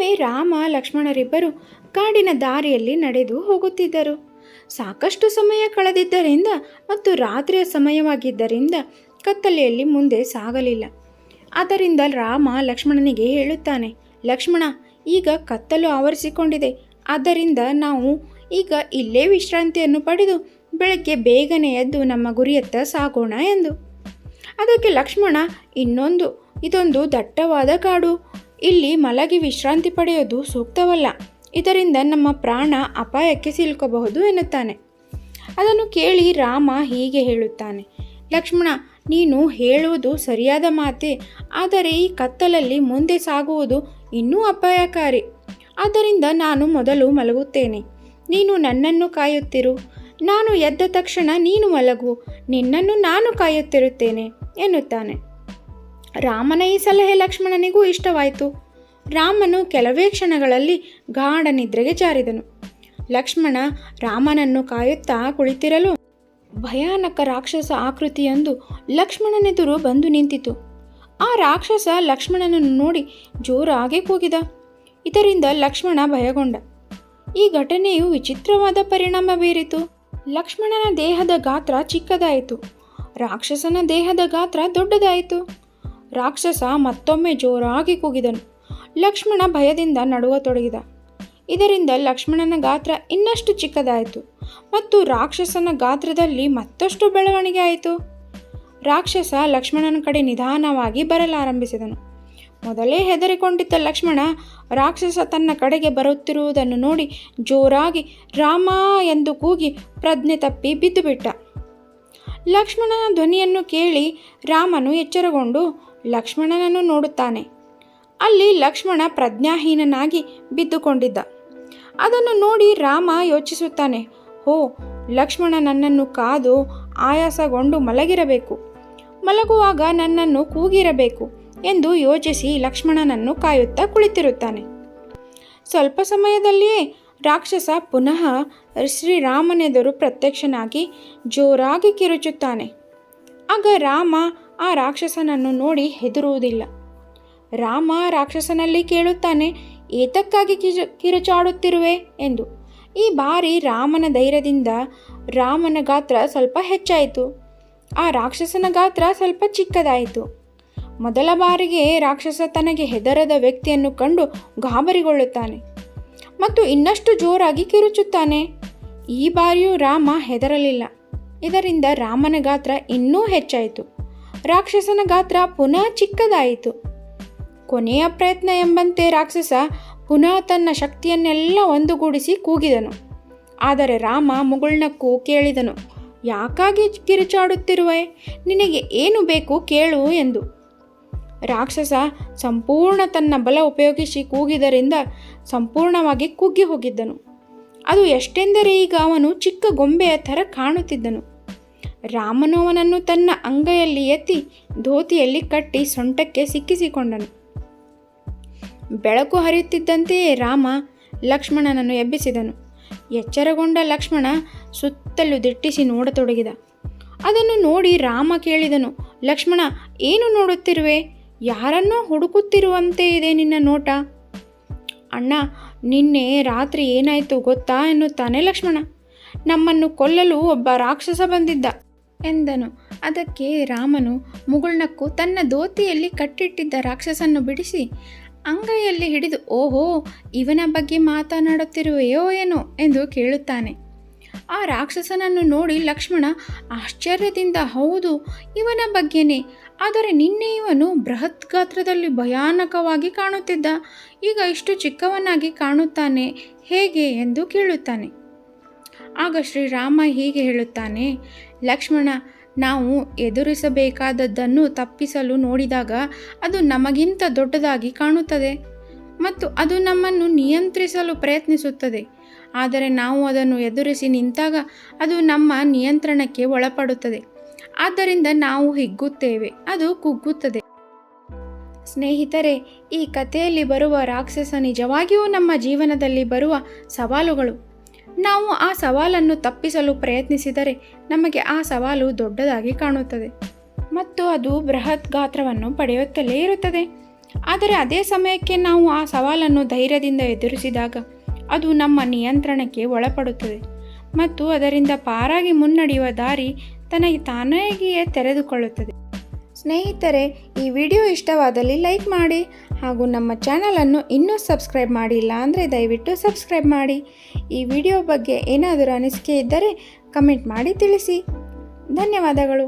ಒಮ್ಮೆ ರಾಮ, ಲಕ್ಷ್ಮಣರಿಬ್ಬರು ಕಾಡಿನ ದಾರಿಯಲ್ಲಿ ನಡೆದು ಹೋಗುತ್ತಿದ್ದರು. ಸಾಕಷ್ಟು ಸಮಯ ಕಳೆದಿದ್ದರಿಂದ ಮತ್ತು ರಾತ್ರಿಯ ಸಮಯವಾಗಿದ್ದರಿಂದ ಕತ್ತಲೆಯಲ್ಲಿ ಮುಂದೆ ಸಾಗಲಿಲ್ಲ. ಆದ್ದರಿಂದ ರಾಮ ಲಕ್ಷ್ಮಣನಿಗೆ ಹೇಳುತ್ತಾನೆ, ಲಕ್ಷ್ಮಣ, ಈಗ ಕತ್ತಲು ಆವರಿಸಿಕೊಂಡಿದೆ. ಆದ್ದರಿಂದ ನಾವು ಈಗ ಇಲ್ಲೇ ವಿಶ್ರಾಂತಿಯನ್ನು ಪಡೆದು ಬೆಳಗ್ಗೆ ಬೇಗನೆ ಎದ್ದು ನಮ್ಮ ಗುರಿಯತ್ತ ಸಾಗೋಣ ಎಂದು. ಅದಕ್ಕೆ ಲಕ್ಷ್ಮಣ, ಇನ್ನೊಂದು, ಇದೊಂದು ದಟ್ಟವಾದ ಕಾಡು. ಇಲ್ಲಿ ಮಲಗಿ ವಿಶ್ರಾಂತಿ ಪಡೆಯೋದು ಸೂಕ್ತವಲ್ಲ. ಇದರಿಂದ ನಮ್ಮ ಪ್ರಾಣ ಅಪಾಯಕ್ಕೆ ಸಿಲುಕಬಹುದು ಎನ್ನುತ್ತಾನೆ. ಅದನ್ನು ಕೇಳಿ ರಾಮ ಹೀಗೆ ಹೇಳುತ್ತಾನೆ, ಲಕ್ಷ್ಮಣ, ನೀನು ಹೇಳುವುದು ಸರಿಯಾದ ಮಾತೆ, ಆದರೆ ಈ ಕತ್ತಲಲ್ಲಿ ಮುಂದೆ ಸಾಗುವುದು ಇನ್ನೂ ಅಪಾಯಕಾರಿ. ಆದ್ದರಿಂದ ನಾನು ಮೊದಲು ಮಲಗುತ್ತೇನೆ. ನೀನು ನನ್ನನ್ನು ಕಾಯುತ್ತಿರು. ನಾನು ಎದ್ದ ತಕ್ಷಣ ನೀನು ಮಲಗು. ನಿನ್ನನ್ನು ನಾನು ಕಾಯುತ್ತಿರುತ್ತೇನೆ, ಎನ್ನುತ್ತಾನೆ. ರಾಮನ ಈ ಸಲಹೆ ಲಕ್ಷ್ಮಣನಿಗೂ ಇಷ್ಟವಾಯಿತು. ರಾಮನು ಕೆಲವೇ ಕ್ಷಣಗಳಲ್ಲಿ ಗಾಢ ನಿದ್ರೆಗೆ ಜಾರಿದನು. ಲಕ್ಷ್ಮಣ ರಾಮನನ್ನು ಕಾಯುತ್ತಾ ಕುಳಿತಿರಲು ಭಯಾನಕ ರಾಕ್ಷಸ ಆಕೃತಿಯೊಂದು ಲಕ್ಷ್ಮಣನೆದುರು ಬಂದು ನಿಂತಿತು. ಆ ರಾಕ್ಷಸ ಲಕ್ಷ್ಮಣನನ್ನು ನೋಡಿ ಜೋರಾಗಿ ಕೂಗಿದ. ಇದರಿಂದ ಲಕ್ಷ್ಮಣ ಭಯಗೊಂಡ. ಈ ಘಟನೆಯು ವಿಚಿತ್ರವಾದ ಪರಿಣಾಮ ಬೀರಿತು. ಲಕ್ಷ್ಮಣನ ದೇಹದ ಗಾತ್ರ ಚಿಕ್ಕದಾಯಿತು. ರಾಕ್ಷಸನ ದೇಹದ ಗಾತ್ರ ದೊಡ್ಡದಾಯಿತು. ರಾಕ್ಷಸ ಮತ್ತೊಮ್ಮೆ ಜೋರಾಗಿ ಕೂಗಿದನು. ಲಕ್ಷ್ಮಣ ಭಯದಿಂದ ನಡುವತೊಡಗಿದ ಇದರಿಂದ ಲಕ್ಷ್ಮಣನ ಗಾತ್ರ ಇನ್ನಷ್ಟು ಚಿಕ್ಕದಾಯಿತು ಮತ್ತು ರಾಕ್ಷಸನ ಗಾತ್ರದಲ್ಲಿ ಮತ್ತಷ್ಟು ಬೆಳವಣಿಗೆ ಆಯಿತು. ರಾಕ್ಷಸ ಲಕ್ಷ್ಮಣನ ಕಡೆ ನಿಧಾನವಾಗಿ ಬರಲಾರಂಭಿಸಿದನು. ಮೊದಲೇ ಹೆದರಿಕೊಂಡಿದ್ದ ಲಕ್ಷ್ಮಣ ರಾಕ್ಷಸ ತನ್ನ ಕಡೆಗೆ ಬರುತ್ತಿರುವುದನ್ನು ನೋಡಿ ಜೋರಾಗಿ ರಾಮ ಎಂದು ಕೂಗಿ ಪ್ರಜ್ಞೆ ತಪ್ಪಿ ಬಿದ್ದುಬಿಟ್ಟ. ಲಕ್ಷ್ಮಣನ ಧ್ವನಿಯನ್ನು ಕೇಳಿ ರಾಮನು ಎಚ್ಚರಗೊಂಡು ಲಕ್ಷ್ಮಣನನ್ನು ನೋಡುತ್ತಾನೆ. ಅಲ್ಲಿ ಲಕ್ಷ್ಮಣ ಪ್ರಜ್ಞಾಹೀನನಾಗಿ ಬಿದ್ದುಕೊಂಡಿದ್ದ. ಅದನ್ನು ನೋಡಿ ರಾಮ ಯೋಚಿಸುತ್ತಾನೆ. ಹೋ, ಲಕ್ಷ್ಮಣ ನನ್ನನ್ನು ಕಾದು ಆಯಾಸಗೊಂಡು ಮಲಗಿರಬೇಕು. ಮಲಗುವಾಗ ನನ್ನನ್ನು ಕೂಗಿರಬೇಕು ಎಂದು ಯೋಚಿಸಿ ಲಕ್ಷ್ಮಣನನ್ನು ಕಾಯುತ್ತಾ ಕುಳಿತಿರುತ್ತಾನೆ. ಸ್ವಲ್ಪ ಸಮಯದಲ್ಲಿಯೇ ರಾಕ್ಷಸ ಪುನಃ ಶ್ರೀರಾಮನೆದುರು ಪ್ರತ್ಯಕ್ಷನಾಗಿ ಜೋರಾಗಿ ಕಿರುಚುತ್ತಾನೆ. ಆಗ ರಾಮ ಆ ರಾಕ್ಷಸನನ್ನು ನೋಡಿ ಹೆದರುವುದಿಲ್ಲ. ರಾಮ ರಾಕ್ಷಸನಲ್ಲಿ ಕೇಳುತ್ತಾನೆ, ಏತಕ್ಕಾಗಿ ಕಿಜ, ಕಿರುಚಾಡುತ್ತಿರುವೆ? ಎಂದು. ಈ ಬಾರಿ ರಾಮನ ಧೈರ್ಯದಿಂದ ರಾಮನ ಗಾತ್ರ ಸ್ವಲ್ಪ ಹೆಚ್ಚಾಯಿತು. ಆ ರಾಕ್ಷಸನ ಗಾತ್ರ ಸ್ವಲ್ಪ ಚಿಕ್ಕದಾಯಿತು. ಮೊದಲ ಬಾರಿಗೆ ರಾಕ್ಷಸ ತನಗೆ ಹೆದರದ ವ್ಯಕ್ತಿಯನ್ನು ಕಂಡು ಗಾಬರಿಗೊಳ್ಳುತ್ತಾನೆ ಮತ್ತು ಇನ್ನಷ್ಟು ಜೋರಾಗಿ ಕಿರುಚುತ್ತಾನೆ. ಈ ಬಾರಿಯೂ ರಾಮ ಹೆದರಲಿಲ್ಲ. ಇದರಿಂದ ರಾಮನ ಗಾತ್ರ ಇನ್ನೂ ಹೆಚ್ಚಾಯಿತು. ರಾಕ್ಷಸನ ಗಾತ್ರ ಪುನಃ ಚಿಕ್ಕದಾಯಿತು. ಕೊನೆಯ ಪ್ರಯತ್ನ ಎಂಬಂತೆ ರಾಕ್ಷಸ ಪುನಃ ತನ್ನ ಶಕ್ತಿಯನ್ನೆಲ್ಲ ಒಂದುಗೂಡಿಸಿ ಕೂಗಿದನು. ಆದರೆ ರಾಮ ಮುಗುಳ್ನಕ್ಕೂ ಕೇಳಿದನು, ಯಾಕಾಗಿ ಕಿರುಚಾಡುತ್ತಿರುವೆ? ನಿನಗೆ ಏನು ಬೇಕು ಕೇಳು ಎಂದು. ರಾಕ್ಷಸ ಸಂಪೂರ್ಣ ತನ್ನ ಬಲ ಉಪಯೋಗಿಸಿ ಕೂಗಿದರಿಂದ ಸಂಪೂರ್ಣವಾಗಿ ಕುಗ್ಗಿ ಹೋಗಿದ್ದನು. ಅದು ಎಷ್ಟೆಂದರೆ ಈಗ ಅವನು ಚಿಕ್ಕ ಗೊಂಬೆಯ ಥರ ಕಾಣುತ್ತಿದ್ದನು. ರಾಮನು ಅವನನ್ನು ತನ್ನ ಅಂಗೈಯಲ್ಲಿ ಎತ್ತಿ ಧೋತಿಯಲ್ಲಿ ಕಟ್ಟಿ ಸೊಂಟಕ್ಕೆ ಸಿಕ್ಕಿಸಿಕೊಂಡನು. ಬೆಳಕು ಹರಿಯುತ್ತಿದ್ದಂತೆಯೇ ರಾಮ ಲಕ್ಷ್ಮಣನನ್ನು ಎಬ್ಬಿಸಿದನು. ಎಚ್ಚರಗೊಂಡ ಲಕ್ಷ್ಮಣ ಸುತ್ತಲೂ ದಿಟ್ಟಿಸಿ ನೋಡತೊಡಗಿದ. ಅದನ್ನು ನೋಡಿ ರಾಮ ಕೇಳಿದನು, ಲಕ್ಷ್ಮಣ, ಏನು ನೋಡುತ್ತಿರುವೆ? ಯಾರನ್ನೋ ಹುಡುಕುತ್ತಿರುವಂತೆ ಇದೆ ನಿನ್ನ ನೋಟ? ಅಣ್ಣ, ನಿನ್ನೆ ರಾತ್ರಿ ಏನಾಯಿತು ಗೊತ್ತಾ? ಎನ್ನುತ್ತಾನೆ ಲಕ್ಷ್ಮಣ. ನಮ್ಮನ್ನು ಕೊಲ್ಲಲು ಒಬ್ಬ ರಾಕ್ಷಸ ಬಂದಿದ್ದ. ಎಂದನು. ಅದಕ್ಕೆ ರಾಮನು ಮುಗುಳ್ನಕ್ಕು ತನ್ನ ದೋತಿಯಲ್ಲಿ ಕಟ್ಟಿಟ್ಟಿದ್ದ ರಾಕ್ಷಸನ್ನು ಬಿಡಿಸಿ, ಅಂಗೈಯಲ್ಲಿ ಹಿಡಿದು, ಓಹೋ, ಇವನ ಬಗ್ಗೆ ಮಾತನಾಡುತ್ತಿರುವೆಯೋ ಏನೋ? ಎಂದು ಕೇಳುತ್ತಾನೆ. ಆ ರಾಕ್ಷಸನನ್ನು ನೋಡಿ ಲಕ್ಷ್ಮಣ ಆಶ್ಚರ್ಯದಿಂದ, ಹೌದು, ಇವನ ಬಗ್ಗೆನೇ. ಆದರೆ ನಿನ್ನೆ ಇವನು ಬೃಹತ್ ಗಾತ್ರದಲ್ಲಿ ಭಯಾನಕವಾಗಿ ಕಾಣುತ್ತಿದ್ದ. ಈಗ ಇಷ್ಟು ಚಿಕ್ಕವನಾಗಿ ಕಾಣುತ್ತಾನೆ, ಹೇಗೆ? ಎಂದು ಕೇಳುತ್ತಾನೆ. ಆಗ ಶ್ರೀರಾಮ ಹೀಗೆ ಹೇಳುತ್ತಾನೆ ಲಕ್ಷ್ಮಣ, ನಾವು ಎದುರಿಸಬೇಕಾದದ್ದನ್ನು ತಪ್ಪಿಸಲು ನೋಡಿದಾಗ ಅದು ನಮಗಿಂತ ದೊಡ್ಡದಾಗಿ ಕಾಣುತ್ತದೆ ಮತ್ತು ಅದು ನಮ್ಮನ್ನು ನಿಯಂತ್ರಿಸಲು ಪ್ರಯತ್ನಿಸುತ್ತದೆ. ಆದರೆ ನಾವು ಅದನ್ನು ಎದುರಿಸಿ ನಿಂತಾಗ ಅದು ನಮ್ಮ ನಿಯಂತ್ರಣಕ್ಕೆ ಒಳಪಡುತ್ತದೆ. ಆದ್ದರಿಂದ ನಾವು ಹಿಗ್ಗುತ್ತೇವೆ, ಅದು ಕುಗ್ಗುತ್ತದೆ. ಸ್ನೇಹಿತರೆ, ಈ ಕಥೆಯಲ್ಲಿ ಬರುವ ರಾಕ್ಷಸ ನಿಜವಾಗಿಯೂ ನಮ್ಮ ಜೀವನದಲ್ಲಿ ಬರುವ ಸವಾಲುಗಳು. ನಾವು ಆ ಸವಾಲನ್ನು ತಪ್ಪಿಸಲು ಪ್ರಯತ್ನಿಸಿದರೆ ನಮಗೆ ಆ ಸವಾಲು ದೊಡ್ಡದಾಗಿ ಕಾಣುತ್ತದೆ. ಮತ್ತು ಅದು ಬೃಹತ್ ಗಾತ್ರವನ್ನು ಪಡೆಯುತ್ತಲೇ ಇರುತ್ತದೆ. ಆದರೆ ಅದೇ ಸಮಯಕ್ಕೆ ನಾವು ಆ ಸವಾಲನ್ನು ಧೈರ್ಯದಿಂದ ಎದುರಿಸಿದಾಗ ಅದು ನಮ್ಮ ನಿಯಂತ್ರಣಕ್ಕೆ ಒಳಪಡುತ್ತದೆ. ಮತ್ತು ಅದರಿಂದ ಪಾರಾಗಿ ಮುನ್ನಡೆಯುವ ದಾರಿ ತನಗೆ ತಾನಾಗಿಯೇ ತೆರೆದುಕೊಳ್ಳುತ್ತದೆ. ಸ್ನೇಹಿತರೆ, ಈ ವಿಡಿಯೋ ಇಷ್ಟವಾದಲ್ಲಿ ಲೈಕ್ ಮಾಡಿ ಹಾಗೂ ನಮ್ಮ ಚಾನಲನ್ನು ಇನ್ನೂ ಸಬ್ಸ್ಕ್ರೈಬ್ ಮಾಡಿಲ್ಲ ಅಂದರೆ ದಯವಿಟ್ಟು ಸಬ್ಸ್ಕ್ರೈಬ್ ಮಾಡಿ. ಈ ವಿಡಿಯೋ ಬಗ್ಗೆ ಏನಾದರೂ ಅನಿಸಿಕೆ ಇದ್ದರೆ ಕಮೆಂಟ್ ಮಾಡಿ ತಿಳಿಸಿ. ಧನ್ಯವಾದಗಳು.